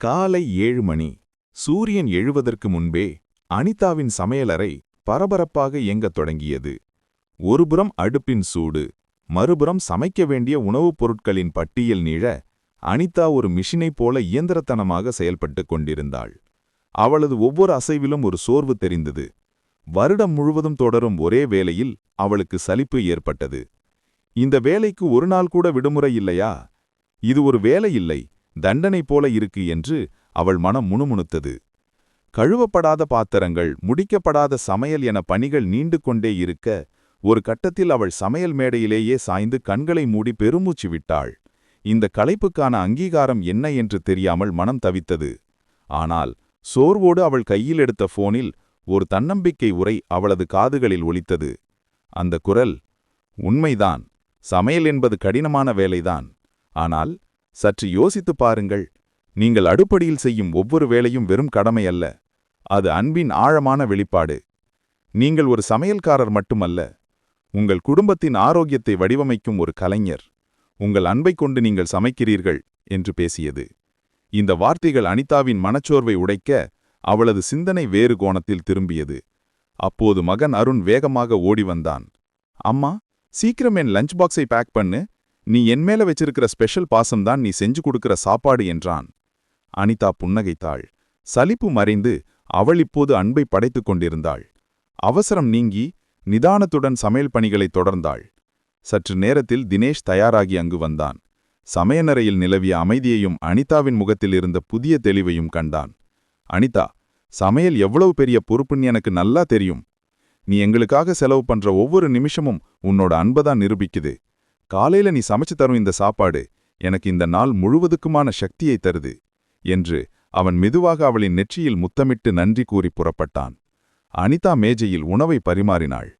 காலை ஏழு மணி. சூரியன் எழுவதற்கு முன்பே அனிதாவின் சமையலறை பரபரப்பாக இயங்கத் தொடங்கியது. ஒருபுறம் அடுப்பின் சூடு மறுபுறம் சமைக்க வேண்டிய உணவுப் பொருட்களின் பட்டியல் நீழ அனிதா ஒரு மிஷினைப் போல இயந்திரத்தனமாக செயல்பட்டுக் கொண்டிருந்தாள். அவளது ஒவ்வொரு அசைவிலும் ஒரு சோர்வு தெரிந்தது. வருடம் முழுவதும் தொடரும் ஒரே வேளையில் அவளுக்கு சலிப்பு ஏற்பட்டது. இந்த வேலைக்கு ஒரு நாள் கூட விடுமுறை இல்லையா? இது ஒரு வேலை இல்லை. தண்டனை போல இருக்கு என்று அவள் மனம் முணுமுணுத்தது. கழுவப்படாத பாத்திரங்கள் முடிக்கப்படாத சமையல் என பணிகள் நீண்டு கொண்டே இருக்க ஒரு கட்டத்தில் அவள் சமையல் மேடையிலேயே சாய்ந்து கண்களை மூடி பெருமூச்சு விட்டாள். இந்த களைப்புக்கான அங்கீகாரம் என்ன என்று தெரியாமல் மனம் தவித்தது. ஆனால் சோர்வோடு அவள் கையில் எடுத்த போனில் ஒரு தன்னம்பிக்கை உரை அவளது காதுகளில் ஒலித்தது. அந்த குரல் உண்மைதான். சமையல் என்பது கடினமான வேலைதான். ஆனால் சற்று யோசித்துப் பாருங்கள். நீங்கள் அடுப்படியில் செய்யும் ஒவ்வொரு வேலையும் வெறும் கடமை அல்ல. அது அன்பின் ஆழமான வெளிப்பாடு. நீங்கள் ஒரு சமையல்காரர் மட்டுமல்ல. உங்கள் குடும்பத்தின் ஆரோக்கியத்தை வடிவமைக்கும் ஒரு கலைஞர். உங்கள் அன்பைக் கொண்டு நீங்கள் சமைக்கிறீர்கள் என்று பேசியது. இந்த வார்த்தைகள் அனிதாவின் மனச்சோர்வை உடைக்க அவளது சிந்தனை வேறு கோணத்தில் திரும்பியது. அப்போது மகன் அருண் வேகமாக ஓடி வந்தான். அம்மா சீக்கிரம் என் லஞ்ச் பாக்ஸை பேக் பண்ணு. நீ என் மேல வச்சிருக்கிற ஸ்பெஷல் பாசம்தான் நீ செஞ்சு கொடுக்கிற சாப்பாடு என்றான். அனிதா புன்னகைத்தாள். சலிப்பு மறைந்து அவள் இப்போது அன்பை படைத்துக் கொண்டிருந்தாள். அவசரம் நீங்கி நிதானத்துடன் சமையல் பணிகளை தொடர்ந்தாள். சற்று நேரத்தில் தினேஷ் தயாராகி அங்கு வந்தான். சமையனறையில் நிலவிய அமைதியையும் அனிதாவின் முகத்தில் இருந்த புதிய தெளிவையும் கண்டான். அனிதா சமையல் எவ்வளவு பெரிய பொறுப்புன்னு எனக்கு நல்லா தெரியும். நீ எங்களுக்காக செலவு பண்ற ஒவ்வொரு நிமிஷமும் உன்னோட அன்பதான் நிரூபிக்குது. காலையில நீ சமைச்சு தரும் இந்த சாப்பாடு எனக்கு இந்த நாள் முழுவதுக்குமான சக்தியை தருது என்று அவன் மெதுவாக அவளின் நெற்றியில் முத்தமிட்டு நன்றி கூறி புறப்பட்டான். அனிதா மேஜையில் உணவை பரிமாறினாள்.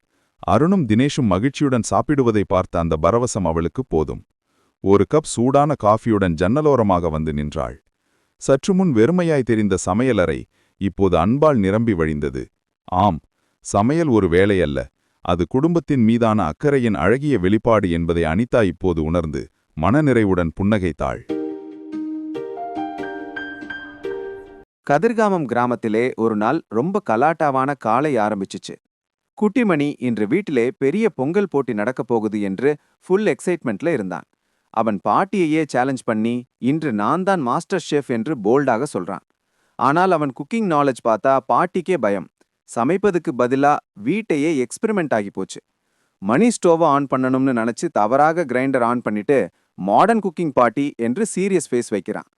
அருணும் தினேஷும் மகிழ்ச்சியுடன் சாப்பிடுவதை பார்த்த அந்த பரவசம் அவளுக்கு போதும். ஒரு கப் சூடான காஃபியுடன் ஜன்னலோரமாக வந்து நின்றாள். சற்று முன் வெறுமையாய் தெரிந்த சமையலறை இப்போது அன்பால் நிரம்பி வழிந்தது. ஆம் சமையல் ஒரு வேலையல்ல. அது குடும்பத்தின் மீதான அக்கறையின் அழகிய வெளிப்பாடு என்பதை அனிதா இப்போது உணர்ந்து மனநிறைவுடன் புன்னகைத்தாள். கதிர்காமம் கிராமத்திலே ஒரு நாள் ரொம்ப கலாட்டாவான காலை ஆரம்பிச்சுச்சு. குட்டிமணி இன்று வீட்டிலே பெரிய பொங்கல் போட்டி நடக்கப் போகுது என்று ஃபுல் எக்ஸைட்மெண்ட்ல இருந்தான். அவன் பாட்டியையே சேலஞ்ச் பண்ணி இன்று நான் தான் மாஸ்டர் ஷெஃப் என்று போல்டாக சொல்றான். ஆனால் அவன் குக்கிங் நாலேஜ் பார்த்தா பாட்டிக்கே பயம். சமைப்பதுக்கு பதிலா வீட்டையே எக்ஸ்பெரிமெண்ட் ஆகி போச்சு. மணி ஸ்டோவை ஆன் பண்ணணும்னு நினைச்சு தவறாக கிரைண்டர் ஆன் பண்ணிட்டு மாடர்ன் குக்கிங் பார்ட்டி என்று சீரியஸ் ஃபேஸ் வைக்கிறான்.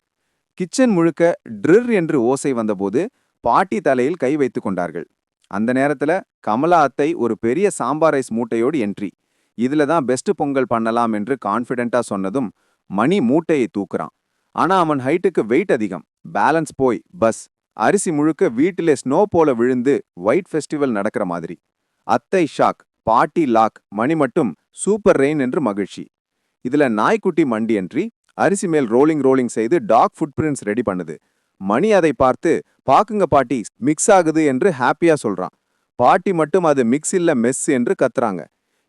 கிச்சன் முழுக்க ட்ரிர் என்று ஓசை வந்தபோது பாட்டி தலையில் கை வைத்து கொண்டார்கள். அந்த நேரத்துல கமலா அத்தை ஒரு பெரிய சாம்பார் ரைஸ் மூட்டையோடு என்ட்ரி இதுல தான் பெஸ்ட் பொங்கல் பண்ணலாம் என்று கான்ஃபிடென்ட்டா சொன்னதும் மணி மூட்டையை தூக்குறான். ஆனா அவன் ஹைட்டுக்கு வெயிட் அதிகம். பேலன்ஸ் போய் பஸ் அரிசி முழுக்க வீட்டிலே ஸ்னோ போல விழுந்து ஒயிட் ஃபெஸ்டிவல் நடக்கிற மாதிரி. அத்தை ஷாக் பாட்டி லாக் மணி மட்டும் சூப்பர் ரெயின் என்று மகிழ்ச்சி. இதுல நாய்க்குட்டி மண்டி என்றி அரிசி மேல் ரோலிங் ரோலிங் செய்து டாக் ஃபுட் பிரிண்ட்ஸ் ரெடி பண்ணுது. மணி அதை பார்த்து பாக்குங்க பாட்டி மிக்ஸ் ஆகுது என்று ஹாப்பியா சொல்றான். பாட்டி மட்டும் அது மிக்ஸ் இல்ல மெஸ் என்று கத்துறாங்க.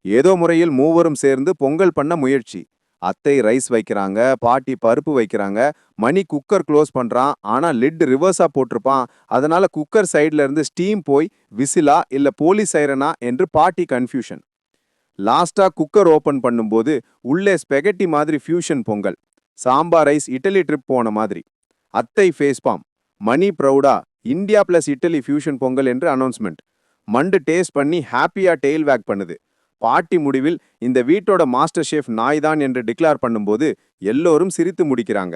ஏதோ முறையில் மூவரும் சேர்ந்து பொங்கல் பண்ண முயற்சி. அத்தை ரைஸ் வைக்கிறாங்க பாட்டி பருப்பு வைக்கிறாங்க மணி குக்கர் க்ளோஸ் பண்ணுறான் ஆனால் லிட் ரிவர்ஸாக போட்டிருப்பான். அதனால குக்கர் சைடுல இருந்து ஸ்டீம் போய் விசிலா இல்லை போலீஸ் சைரனா என்று பாட்டி கன்ஃபியூஷன். லாஸ்ட்டாக குக்கர் ஓப்பன் பண்ணும்போது உள்ளே ஸ்பெகட்டி மாதிரி fusion pongal. Sambar rice idli trip போன மாதிரி. அத்தை facepalm Mani ப்ரௌடா India plus idli fusion pongal என்று அனௌன்ஸ்மெண்ட். மண்டு டேஸ்ட் பண்ணி ஹாப்பியாக டெய்ல் வேக் பண்ணுது. பாட்டி முடிவில் இந்த வீட்டோட மாஸ்டர் ஷெஃப் நாய் தான் என்று டிக்ளேர் பண்ணும்போது எல்லோரும் சிரித்து முடிக்கிறாங்க.